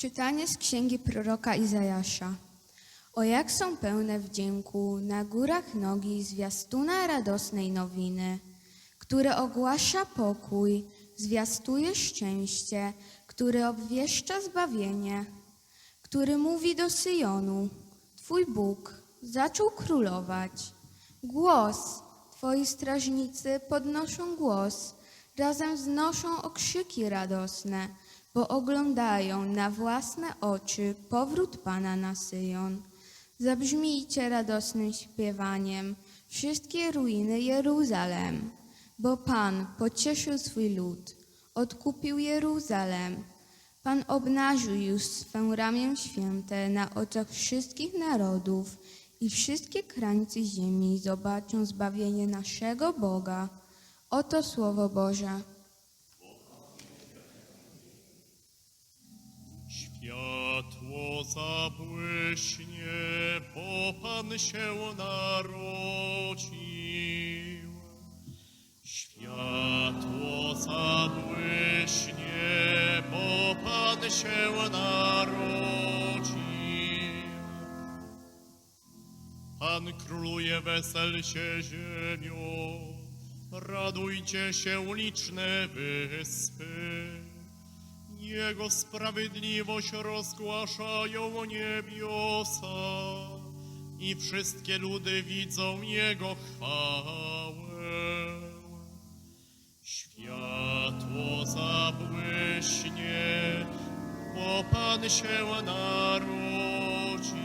Czytanie z księgi proroka Izajasza. O jak są pełne wdzięku na górach nogi zwiastuna radosnej nowiny, które ogłasza pokój, zwiastuje szczęście, który obwieszcza zbawienie, który mówi do Syjonu: Twój Bóg zaczął królować. Głos, Twoi strażnicy podnoszą głos, razem wznoszą okrzyki radosne, bo oglądają na własne oczy powrót Pana na Syjon. Zabrzmijcie radosnym śpiewaniem wszystkie ruiny Jeruzalem, bo Pan pocieszył swój lud, odkupił Jeruzalem. Pan obnażył już swą ramię święte na oczach wszystkich narodów i wszystkie krańce ziemi zobaczą zbawienie naszego Boga. Oto Słowo Boże. Światło zabłyśnie, bo Pan się narodził. Światło zabłyśnie, bo Pan się narodził. Pan króluje, wesel się ziemią, radujcie się liczne wyspy. Jego sprawiedliwość rozgłaszają niebiosa i wszystkie ludy widzą Jego chwałę. Światło zabłyśnie, bo Pan się narodził.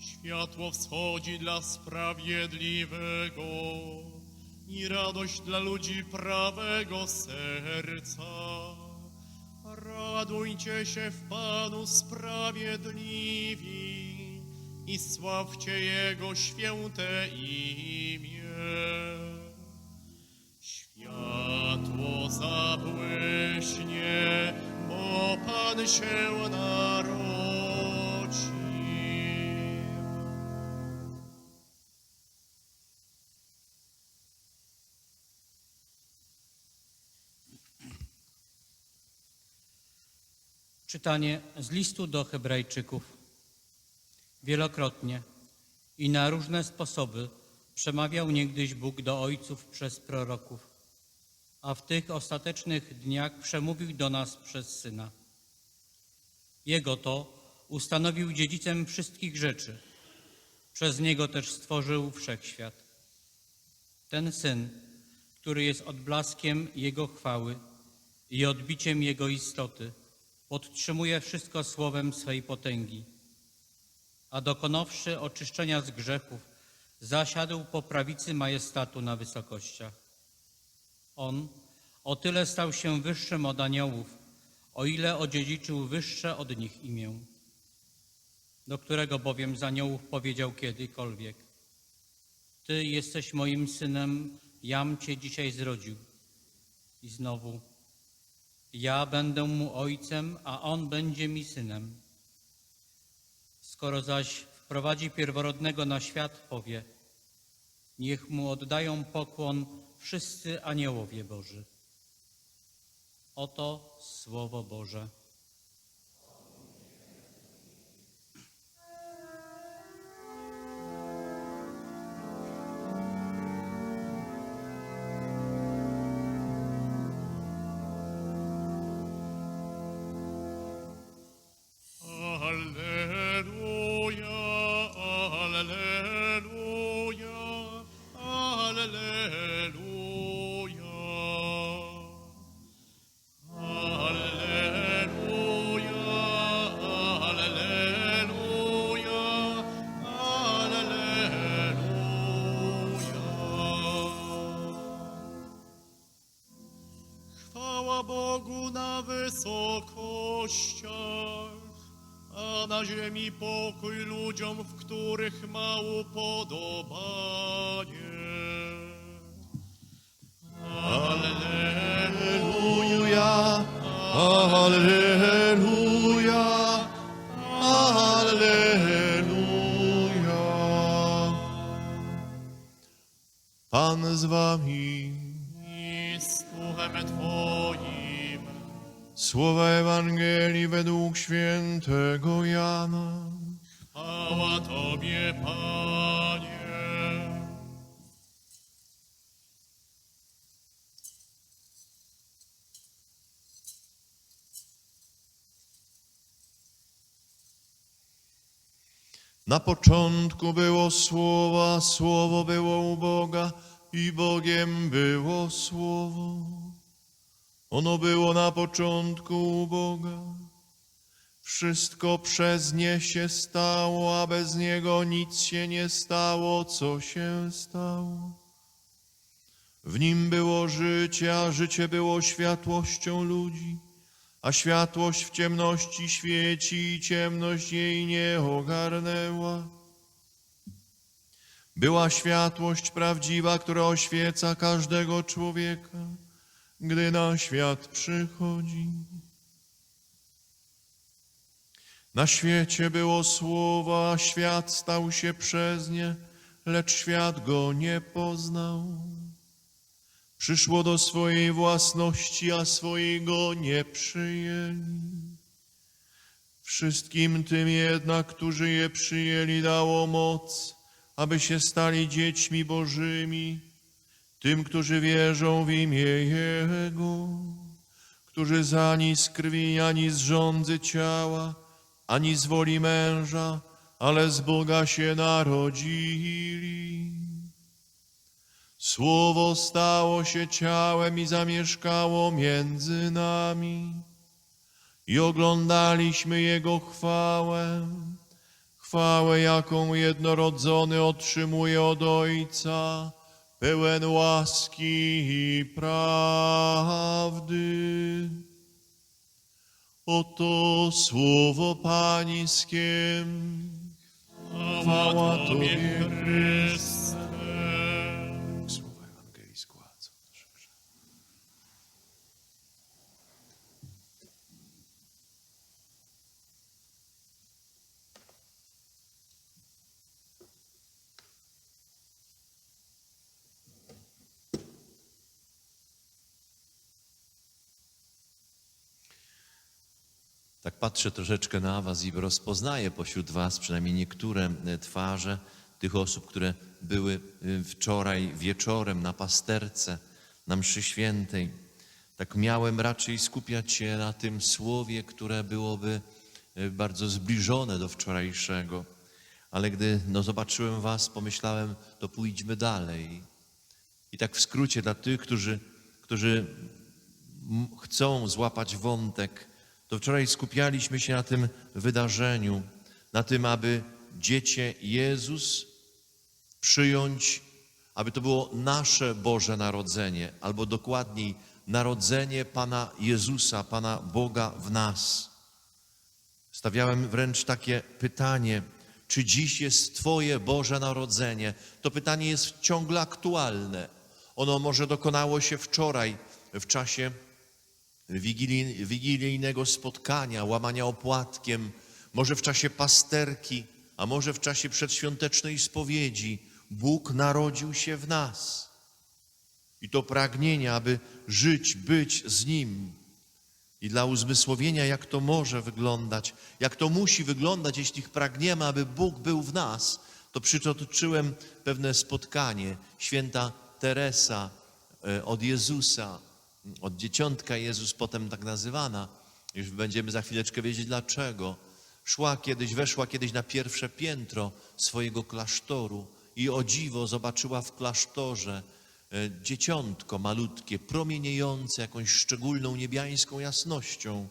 Światło wschodzi dla sprawiedliwego i radość dla ludzi prawego serca. Radujcie się w Panu sprawiedliwi i sławcie Jego święte imię. Światło zabłyśnie, bo Pan się narodził. Czytanie z listu do Hebrajczyków. Wielokrotnie i na różne sposoby przemawiał niegdyś Bóg do ojców przez proroków, a w tych ostatecznych dniach przemówił do nas przez Syna. Jego to ustanowił dziedzicem wszystkich rzeczy. Przez Niego też stworzył wszechświat. Ten Syn, który jest odblaskiem Jego chwały i odbiciem Jego istoty, podtrzymuje wszystko słowem swej potęgi. A dokonawszy oczyszczenia z grzechów, zasiadł po prawicy majestatu na wysokościach. On o tyle stał się wyższym od aniołów, o ile odziedziczył wyższe od nich imię, do którego bowiem z aniołów powiedział kiedykolwiek: Ty jesteś moim synem, jam cię dzisiaj zrodził. I znowu: ja będę mu ojcem, a on będzie mi synem. Skoro zaś wprowadzi pierworodnego na świat, powie: Niech mu oddają pokłon wszyscy aniołowie Boży. Oto słowo Boże. Wysokościach, a na ziemi pokój ludziom, w których ma upodobanie. Alleluja, Alleluja, Słowa Ewangelii według świętego Jana. Chwała Tobie, Panie. Na początku było Słowo, a Słowo było u Boga i Bogiem było Słowo. Ono było na początku u Boga. Wszystko przez nie się stało, a bez Niego nic się nie stało, co się stało. W Nim było życie, a życie było światłością ludzi. A światłość w ciemności świeci i ciemność jej nie ogarnęła. Była światłość prawdziwa, która oświeca każdego człowieka, gdy na świat przychodzi. Na świecie było słowo, a świat stał się przez nie, lecz świat go nie poznał. Przyszło do swojej własności, a swojego nie przyjęli. Wszystkim tym jednak, którzy je przyjęli, dało moc, aby się stali dziećmi Bożymi, tym, którzy wierzą w imię Jego, którzy z ani z krwi, ani z rządzy ciała, ani z woli męża, ale z Boga się narodzili. Słowo stało się ciałem i zamieszkało między nami. I oglądaliśmy Jego chwałę, chwałę, jaką jednorodzony otrzymuje od Ojca, pełen łaski i prawdy. Oto słowo Pańskie. Chwała Tobie, Chryste. Tak patrzę troszeczkę na Was i rozpoznaję pośród Was przynajmniej niektóre e, twarze tych osób, które były e, wczoraj wieczorem na pasterce, na mszy świętej. Tak miałem raczej skupiać się na tym słowie, które byłoby e, bardzo zbliżone do wczorajszego. Ale gdy no, zobaczyłem Was, pomyślałem, to pójdźmy dalej. I tak w skrócie dla tych, którzy, którzy chcą złapać wątek, to wczoraj skupialiśmy się na tym wydarzeniu, na tym, aby dziecię Jezus przyjąć, aby to było nasze Boże Narodzenie, albo dokładniej narodzenie Pana Jezusa, Pana Boga w nas. Stawiałem wręcz takie pytanie, czy dziś jest Twoje Boże Narodzenie? To pytanie jest ciągle aktualne. Ono może dokonało się wczoraj w czasie wigilij- wigilijnego spotkania, łamania opłatkiem, może w czasie pasterki, a może w czasie przedświątecznej spowiedzi. Bóg narodził się w nas. I to pragnienie, aby żyć, być z Nim. I dla uzmysłowienia, jak to może wyglądać, jak to musi wyglądać, jeśli pragniemy, aby Bóg był w nas, to przytoczyłem pewne spotkanie. Święta Teresa e, od Jezusa, od dzieciątka Jezus potem tak nazywana. Już będziemy za chwileczkę wiedzieć dlaczego. Szła kiedyś, weszła kiedyś na pierwsze piętro swojego klasztoru i o dziwo zobaczyła w klasztorze e, dzieciątko malutkie, promieniejące jakąś szczególną niebiańską jasnością.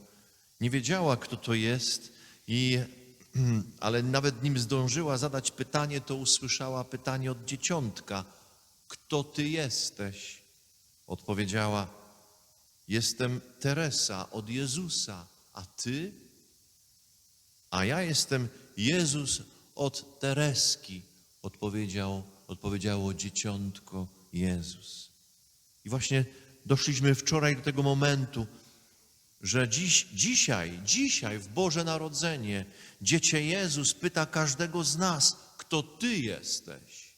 Nie wiedziała, kto to jest, i, ale nawet nim zdążyła zadać pytanie, to usłyszała pytanie od dzieciątka: Kto ty jesteś? Odpowiedziała: Jestem Teresa od Jezusa, a ty? A ja jestem Jezus od Tereski, odpowiedział, odpowiedziało dzieciątko Jezus. I właśnie doszliśmy wczoraj do tego momentu, że dziś, dzisiaj, dzisiaj w Boże Narodzenie Dziecię Jezus pyta każdego z nas, kto Ty jesteś.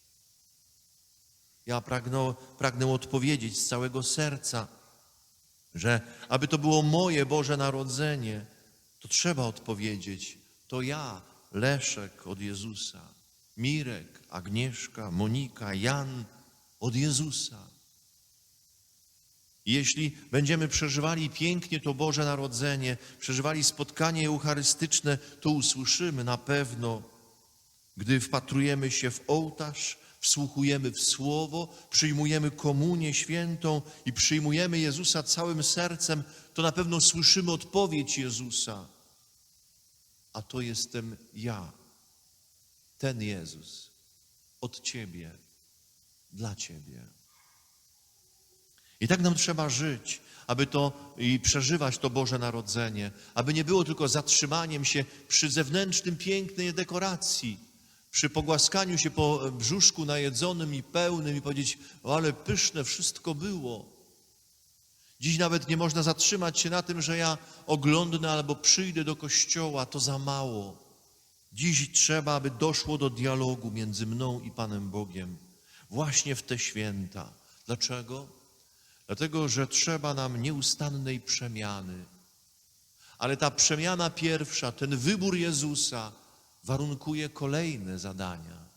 Ja pragnę, pragnę odpowiedzieć z całego serca, że aby to było moje Boże Narodzenie, to trzeba odpowiedzieć: To ja, Leszek od Jezusa, Mirek, Agnieszka, Monika, Jan od Jezusa. Jeśli będziemy przeżywali pięknie to Boże Narodzenie, przeżywali spotkanie eucharystyczne, to usłyszymy na pewno, gdy wpatrujemy się w ołtarz, wsłuchujemy w Słowo, przyjmujemy komunię świętą i przyjmujemy Jezusa całym sercem, to na pewno słyszymy odpowiedź Jezusa. A to jestem ja, ten Jezus, od Ciebie, dla Ciebie. I tak nam trzeba żyć, aby to i przeżywać to Boże Narodzenie, aby nie było tylko zatrzymaniem się przy zewnętrznym pięknej dekoracji, przy pogłaskaniu się po brzuszku najedzonym i pełnym i powiedzieć, o, ale pyszne wszystko było. Dziś nawet nie można zatrzymać się na tym, że ja oglądnę albo przyjdę do kościoła, to za mało. Dziś trzeba, aby doszło do dialogu między mną i Panem Bogiem, właśnie w te święta. Dlaczego? Dlatego, że trzeba nam nieustannej przemiany. Ale ta przemiana pierwsza, ten wybór Jezusa warunkuje kolejne zadania.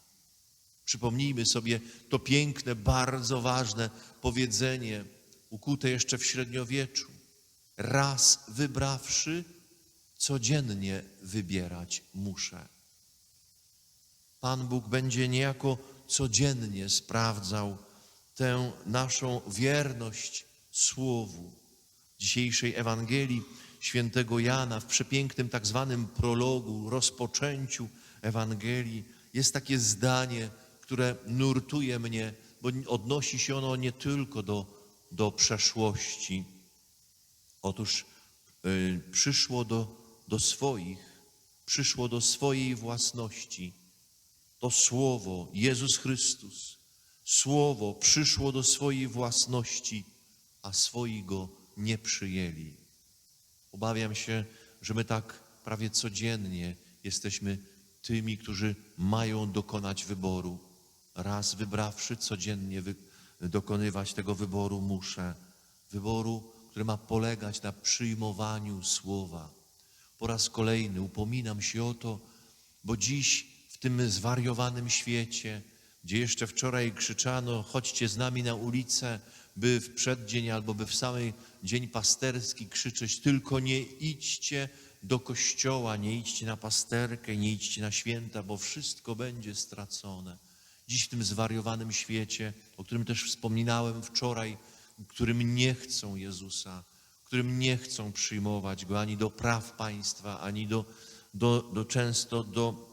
Przypomnijmy sobie to piękne, bardzo ważne powiedzenie, ukute jeszcze w średniowieczu. Raz wybrawszy, codziennie wybierać muszę. Pan Bóg będzie niejako codziennie sprawdzał tę naszą wierność Słowu. W dzisiejszej Ewangelii świętego Jana, w przepięknym tak zwanym prologu, rozpoczęciu Ewangelii, jest takie zdanie, które nurtuje mnie, bo odnosi się ono nie tylko do, do przeszłości. Otóż y, przyszło do, do swoich, przyszło do swojej własności. To Słowo, Jezus Chrystus, Słowo przyszło do swojej własności, a swoi go nie przyjęli. Obawiam się, że my tak prawie codziennie jesteśmy tymi, którzy mają dokonać wyboru. Raz wybrawszy, codziennie wy, dokonywać tego wyboru muszę. Wyboru, który ma polegać na przyjmowaniu słowa. Po raz kolejny upominam się o to, bo dziś w tym zwariowanym świecie, gdzie jeszcze wczoraj krzyczano, chodźcie z nami na ulicę, by w przeddzień albo by w samej dzień pasterski krzyczeć, tylko nie idźcie do kościoła, nie idźcie na pasterkę, nie idźcie na święta, bo wszystko będzie stracone. Dziś w tym zwariowanym świecie, o którym też wspominałem wczoraj, którym nie chcą Jezusa, którym nie chcą przyjmować Go ani do praw państwa, ani do, do, do często do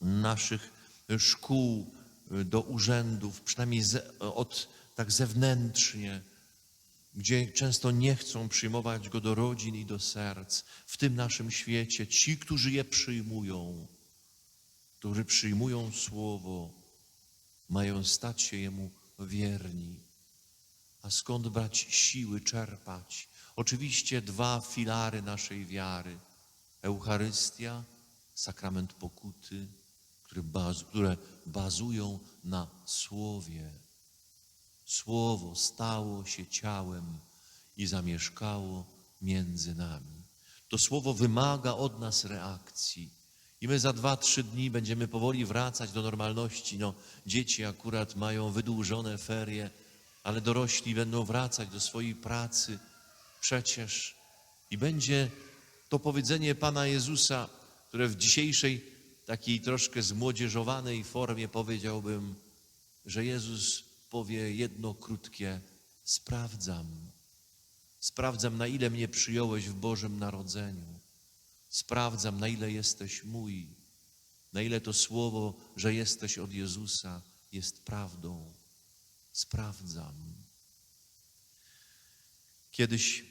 naszych szkół, do urzędów, przynajmniej ze, od tak zewnętrznie, gdzie często nie chcą przyjmować go do rodzin i do serc. W tym naszym świecie ci, którzy je przyjmują, którzy przyjmują Słowo, mają stać się Jemu wierni. A skąd brać siły, czerpać? Oczywiście dwa filary naszej wiary. Eucharystia, sakrament pokuty, które, baz, które bazują na Słowie. Słowo stało się ciałem i zamieszkało między nami. To Słowo wymaga od nas reakcji. I my za dwa, trzy dni będziemy powoli wracać do normalności. No, dzieci akurat mają wydłużone ferie, ale dorośli będą wracać do swojej pracy. Przecież i będzie to powiedzenie Pana Jezusa, które w dzisiejszej takiej troszkę zmłodzieżowanej formie powiedziałbym, że Jezus powie jedno krótkie: Sprawdzam. Sprawdzam, na ile mnie przyjąłeś w Bożym Narodzeniu. Sprawdzam, na ile jesteś mój, na ile to słowo, że jesteś od Jezusa, jest prawdą. Sprawdzam. Kiedyś,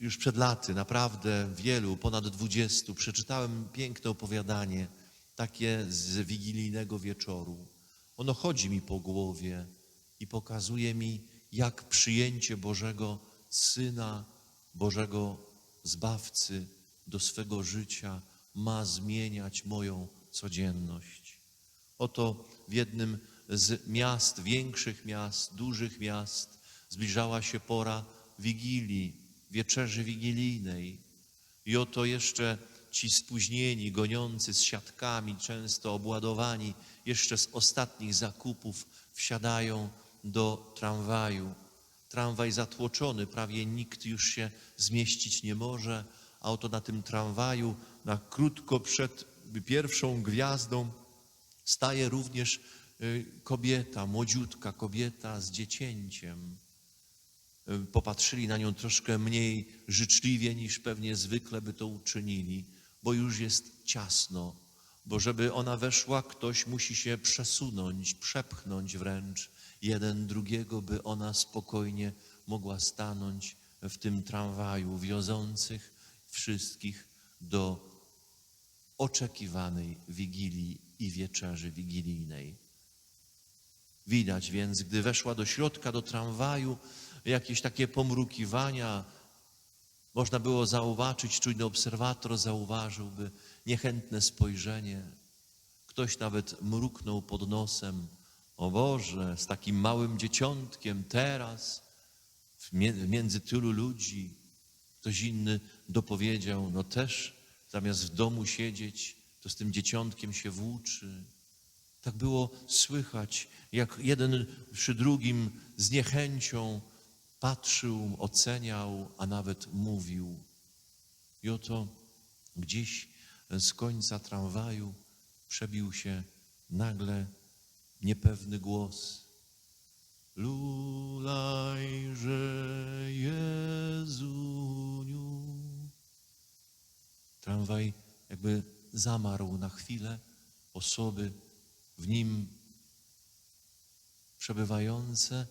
już przed laty, naprawdę wielu, ponad dwudziestu, przeczytałem piękne opowiadanie, takie z wigilijnego wieczoru. Ono chodzi mi po głowie i pokazuje mi, jak przyjęcie Bożego Syna, Bożego Zbawcy do swego życia ma zmieniać moją codzienność. Oto w jednym z miast, większych miast, dużych miast, zbliżała się pora Wigilii, wieczerzy wigilijnej. I oto jeszcze ci spóźnieni, goniący z siatkami, często obładowani, jeszcze z ostatnich zakupów, wsiadają do tramwaju. Tramwaj zatłoczony, prawie nikt już się zmieścić nie może, a oto na tym tramwaju, na krótko przed pierwszą gwiazdą, staje również y, kobieta, młodziutka kobieta z dziecięciem. Y, Popatrzyli na nią troszkę mniej życzliwie niż pewnie zwykle by to uczynili, bo już jest ciasno, bo żeby ona weszła, ktoś musi się przesunąć, przepchnąć wręcz jeden drugiego, by ona spokojnie mogła stanąć w tym tramwaju wiozących wszystkich do oczekiwanej wigilii i wieczerzy wigilijnej. Widać więc, gdy weszła do środka, do tramwaju, jakieś takie pomrukiwania, można było zauważyć, czujny obserwator zauważyłby niechętne spojrzenie. Ktoś nawet mruknął pod nosem, o Boże, z takim małym dzieciątkiem teraz, między tylu ludzi. Ktoś inny dopowiedział, no też zamiast w domu siedzieć, to z tym dzieciątkiem się włóczy. Tak było słychać, jak jeden przy drugim z niechęcią patrzył, oceniał, a nawet mówił. I oto gdzieś z końca tramwaju przebił się nagle niepewny głos. Lulajże Jezuniu. Tramwaj jakby zamarł na chwilę, osoby w nim przebywające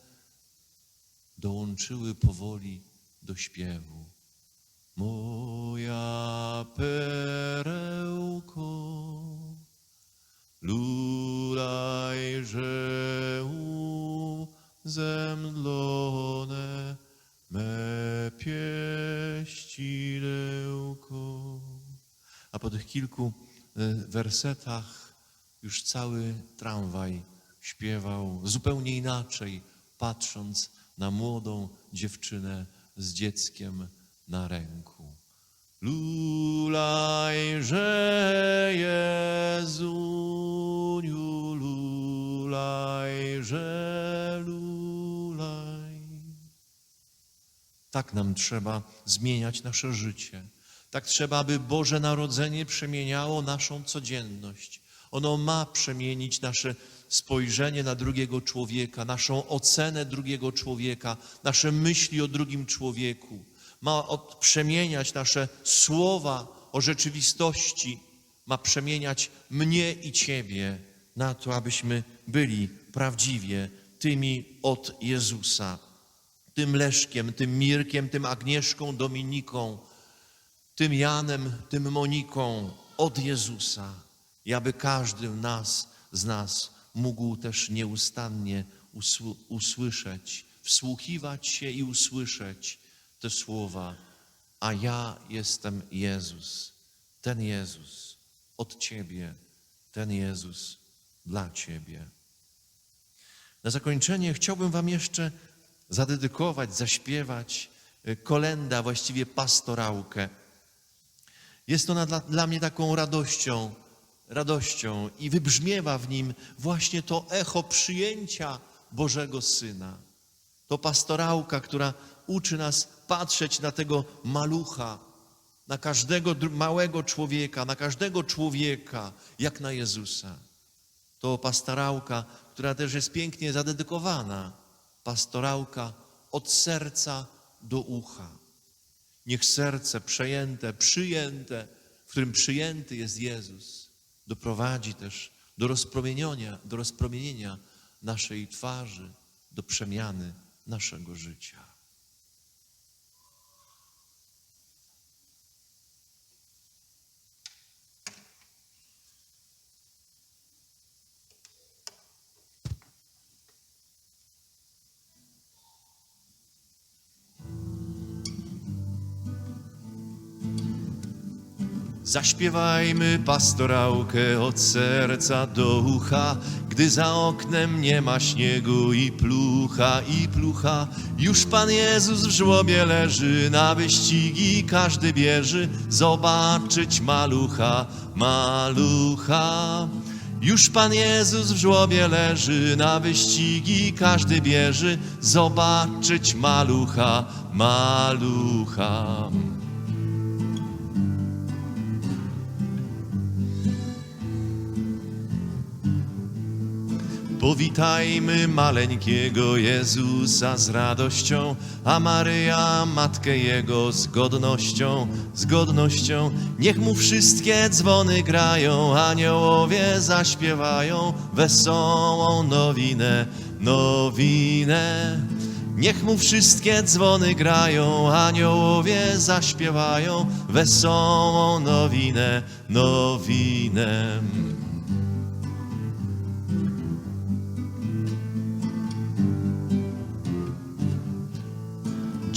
dołączyły powoli do śpiewu. Moja perełko, lulajże uzemdlone me pieścidełko. A po tych kilku e, wersetach już cały tramwaj śpiewał zupełnie inaczej, patrząc na młodą dziewczynę z dzieckiem na ręku. Lulajże Jezuniu, lulajże, lulaj. Tak nam trzeba zmieniać nasze życie. Tak trzeba, aby Boże Narodzenie przemieniało naszą codzienność. Ono ma przemienić nasze spojrzenie na drugiego człowieka, naszą ocenę drugiego człowieka, nasze myśli o drugim człowieku. Ma od, przemieniać nasze słowa o rzeczywistości, ma przemieniać mnie i Ciebie na to, abyśmy byli prawdziwie tymi od Jezusa, tym Leszkiem, tym Mirkiem, tym Agnieszką, Dominiką, tym Janem, tym Moniką od Jezusa i aby każdy nas, z nas mógł też nieustannie usły- usłyszeć, wsłuchiwać się i usłyszeć te słowa, a ja jestem Jezus, ten Jezus od Ciebie, ten Jezus dla Ciebie. Na zakończenie chciałbym Wam jeszcze zadedykować, zaśpiewać y, kolenda, właściwie pastorałkę. Jest ona dla, dla mnie taką radością, radością i wybrzmiewa w nim właśnie to echo przyjęcia Bożego Syna. To pastorałka, która uczy nas patrzeć na tego malucha, na każdego małego człowieka, na każdego człowieka, jak na Jezusa. To pastorałka, która też jest pięknie zadedykowana. Pastorałka od serca do ucha. Niech serce przejęte, przyjęte, w którym przyjęty jest Jezus, doprowadzi też do rozpromienienia, do rozpromienienia naszej twarzy, do przemiany naszego życia. Zaśpiewajmy pastorałkę od serca do ucha, gdy za oknem nie ma śniegu i plucha, i plucha. Już Pan Jezus w żłobie leży, na wyścigi każdy bierze, zobaczyć malucha, malucha. Już Pan Jezus w żłobie leży, na wyścigi każdy bierze, zobaczyć malucha, malucha. Powitajmy maleńkiego Jezusa z radością, a Maryja matkę Jego z godnością, z godnością. Niech mu wszystkie dzwony grają, aniołowie zaśpiewają wesołą nowinę, nowinę. Niech mu wszystkie dzwony grają, aniołowie zaśpiewają wesołą nowinę, nowinę.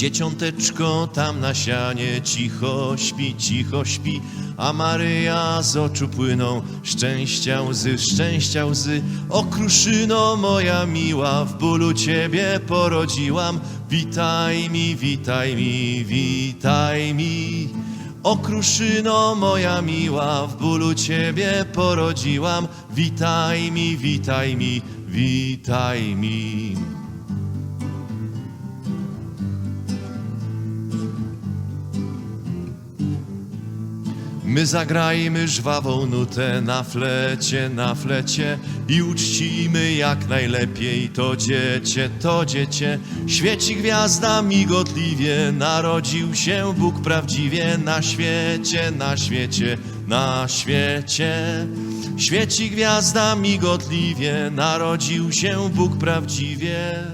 Dzieciąteczko tam na sianie cicho śpi, cicho śpi, a Maryja z oczu płyną szczęścia łzy, szczęścia łzy. O kruszyno moja miła, w bólu Ciebie porodziłam, witaj mi, witaj mi, witaj mi. O kruszyno moja miła, w bólu Ciebie porodziłam, witaj mi, witaj mi, witaj mi. My zagrajmy żwawą nutę na flecie, na flecie i uczcimy jak najlepiej to dziecię, to dziecię. Świeci gwiazda migotliwie, narodził się Bóg prawdziwie na świecie, na świecie, na świecie. Świeci gwiazda migotliwie, narodził się Bóg prawdziwie.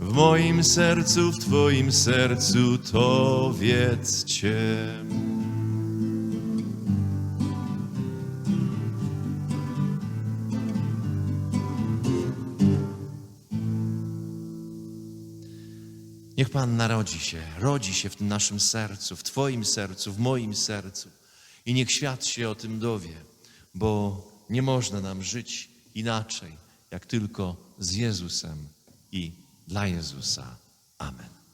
W moim sercu, w Twoim sercu to wiedzcie. Pan narodzi się, rodzi się w naszym sercu, w Twoim sercu, w moim sercu. I niech świat się o tym dowie, bo nie można nam żyć inaczej, jak tylko z Jezusem i dla Jezusa. Amen.